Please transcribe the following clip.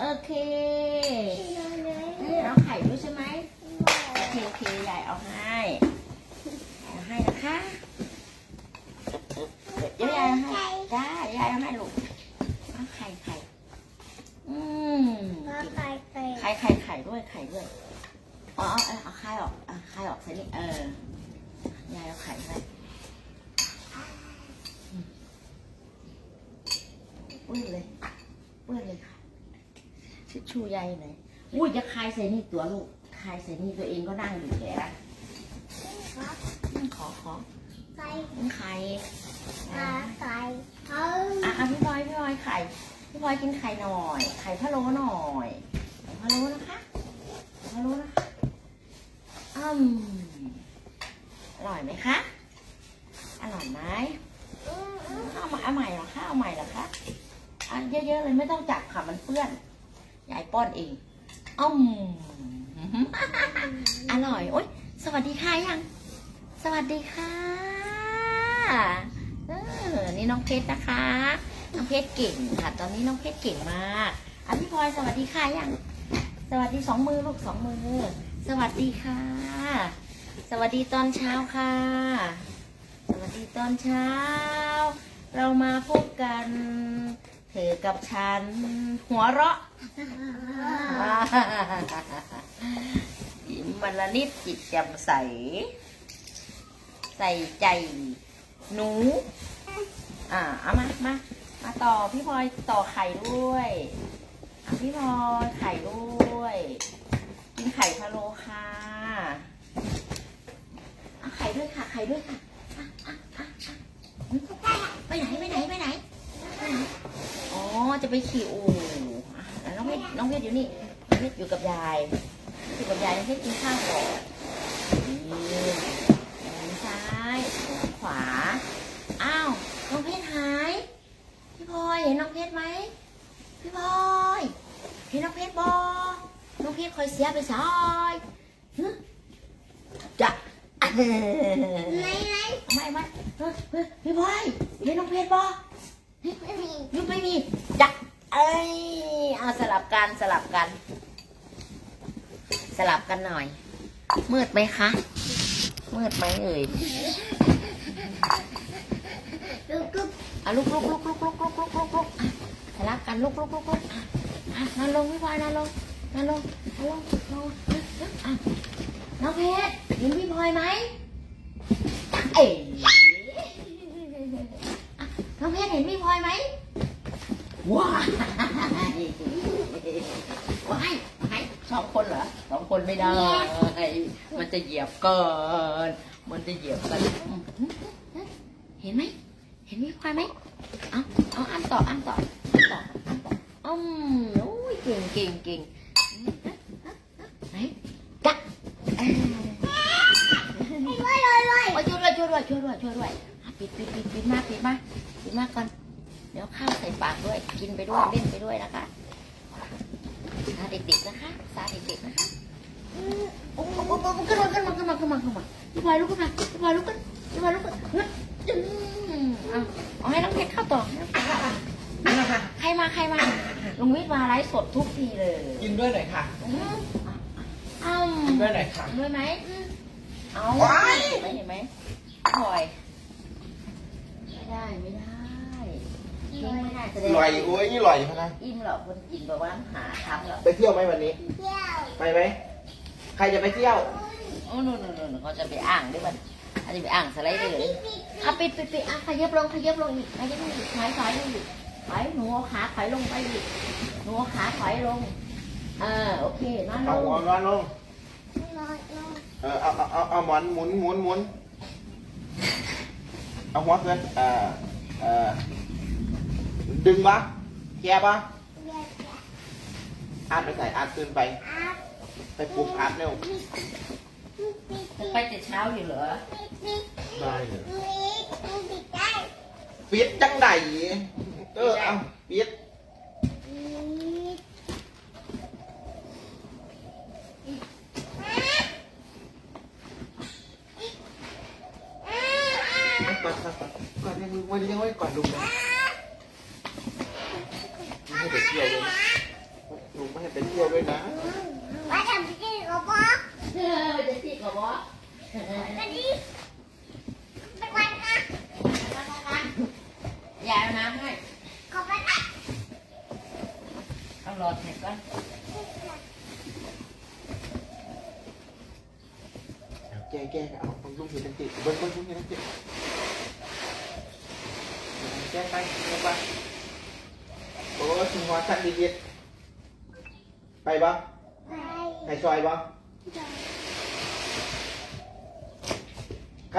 โอเคเอ้ยเอาไข่ด้วยใช่ไหมโอเคโอเคยายเอาให้เอาให้นะคะเดี๋ยวยายเอาให้ได้ยายเอาให้ลูกเอาไข่ไข่อืมไข่ไข่ไข่ไข่ด้วยไข่ด้วยอ๋อเอาเอาเอาไข่ออกเอาไข่ออกใส่นี่เออยายเอาไข่ให้อืมเปื้อนเลยเปื้อนเลยค่ะ ทิชชู่ยายอยู่ไหนอุ้ยจะคายใส่นี่ตัวลูกคายใส่นี่ตัวเองก็นั่งอยู่แกนะอืมขอขอนี่ไข่อะอะพี่พลอยพี่พลอยไข่พี่พลอยกินไข่หน่อย ไข่พะโล้หน่อยไข่พะโล้นะคะพะโล้นะคะอืมอร่อยไหมคะอร่อยไหมเอาใหม่เอาใหม่เหรอคะเอาใหม่เหรอคะอันเยอะๆเลยไม่ต้องจับค่ะมันเปื้อน ยายป้อนเองอ้อมอร่อย โอ๊ย สวัสดีค่ะยัง สวัสดีค่ะเออนี่น้องเพชรนะคะ น้องเพชรเก่งค่ะ ตอนนี้น้องเพชรเก่งมากอะพี่พลอยสวัสดีค่ะยัง สวัสดีสองมือลูกสองมือ สวัสดีค่ะ สวัสดีตอนเช้าค่ะ สวัสดีตอนเช้า เรามาพบกัน ธอกับฉัน หัวเราะยิ้มวันละนิดจิตแจ่มใส ใส่ใจ หนู อ่าเอามามามาต่อพี่พลอยต่อไข่ด้วยพี่พลอยไข่ด้วย กินไข่พะโล้ค่ะเอาไข่ด้วยค่ะ ไข่ด้วยค่ะอะอะไปไหนไปไหนไปไหนไปไหน อ๋อ จะไปขี่อู่อะแล้วน้องเพชรน้องเพชรอยู่นี่น้องเพชรอยู่กับยายอยู่กับยายน้องเพชรกินข้าวก่อนนี่หันซ้ายหันขวา อ้าว น้องเพชรหาย พี่พลอยเห็นน้องเพชรไหม พี่พลอยเห็นน้องเพชรบอน้องเพชรคอยเสียไปซอยหึจะไม่ไม่เฮ้ยเฮ้ยพี่พลอยเห็นน้องเพชรบอยุบไม่มีจักเอ้ยเอาส ลับกันสลับกัน สลับกันหน่อย มืดไหมคะ มืดไหมเอ่ยอะลุกลุกลุกลุกลุกลุกลุกลุกลุกสลับกันลุกลุกลุกลุกอะอะนั่งลงพี่พลอยนั่งลงนั่งลงนั่งลงลงอะน้องเพชรเห็นพี่พลอยไหมเอ๋น้องเพชรเห็นพี่พลอยไหมว้ายว้ายว้ายส องคนเหรอสองคนไม่ได้ มันจะเหยียบก่อนมันจะเหยียบกัน เห็นไหม เห็นมีควายไหมเอาเอาอันต่ออันต่ออันต่ออันต่ออืมโอ้ยเก่งเก่งเก่งไหนจักเอ้ยโอ้ยช่วยด้วยช่วยด้วยช่วยด้วยช่วยด้วยอะปิดปิดปิดปิดมาปิดมาปิดมาก่อน เดี๋ยวข้าวใส่ปากด้วย กินไปด้วยเล่นไปด้วยนะคะสา เด็กๆนะคะสาเด็กๆนะคะอืมโอ้โหโอ้โหขึ้นมาขึ้นมาขึ้นมาขึ้นมาขึ้นมาพี่พลอยลุกขึ้นมาพี่พลอยลุกขึ้นพี่พลอยลุกขึ้นเฮ้ยอืมเอาเอาให้น้องเพชรเข้าต่อให้น้องเพชรเข้าต่อใครมาใครมาลุงวิทย์มาไลฟ์สดทุกทีเลยกินด้วยหน่อยค่ะอืมอ้าวกินด้วยหน่อยค่ะด้วยไหมเอาว้ายเห็นไหมเห็นไหมพลอยไม่ได้ไม่ได้ทิ้งไม่ได้แสดง ลอยโอ้ยนี่ลอยพะนะอิ่มหรอกคนกินแบบว่าหาทำหรอกไปเที่ยวไหมวันนี้ไปไหมใครจะไปเที่ยวโอ้นู่นนู่นนู่นเขาจะไปอ่างด้วยมันอาจจะไปอ่างสไลเดอร์เลยอะปิดปิดปิดอะขยับลงขยับลงอีกขยับลงอีกถอยถอยลงอีกถอยหนูเอาขาถอยลงไปอีกหนูเอาขาถอยลงเออโอเคนอนลเอางหัวนอนลงเออเอาเอาเอาเอาหมอนหมุนหมุนหมุนเอาหัวขึ้นเออเออ ดึงปะแกปะอาดไปใส่อาดขึ้นไป ไปปลุกอาดเร็วจะไปแต่เช้าอยู่เหรอได้เลยปิดจังไดเออเอาปิดก่อนก่อนก่อนก่อนให้มึงวันนี้ยังไว้ก่อนลุงนะ ให้เด็กเที่ยวเลยเดียวด้วยนะว่าทำที่ก็บอกเออจะจีบกับวะก็ดีไปวันนะยายเอาน้ำให้ก็ไปนะเอาหลอดเห็ดก่อนแกแกเอาเอาลูกอยู่ตั้งติเบิ้งเบิ้ลูกอยู่ตั้งติแกไปแกไป โอ้ชิงหัวสั่นดีๆไ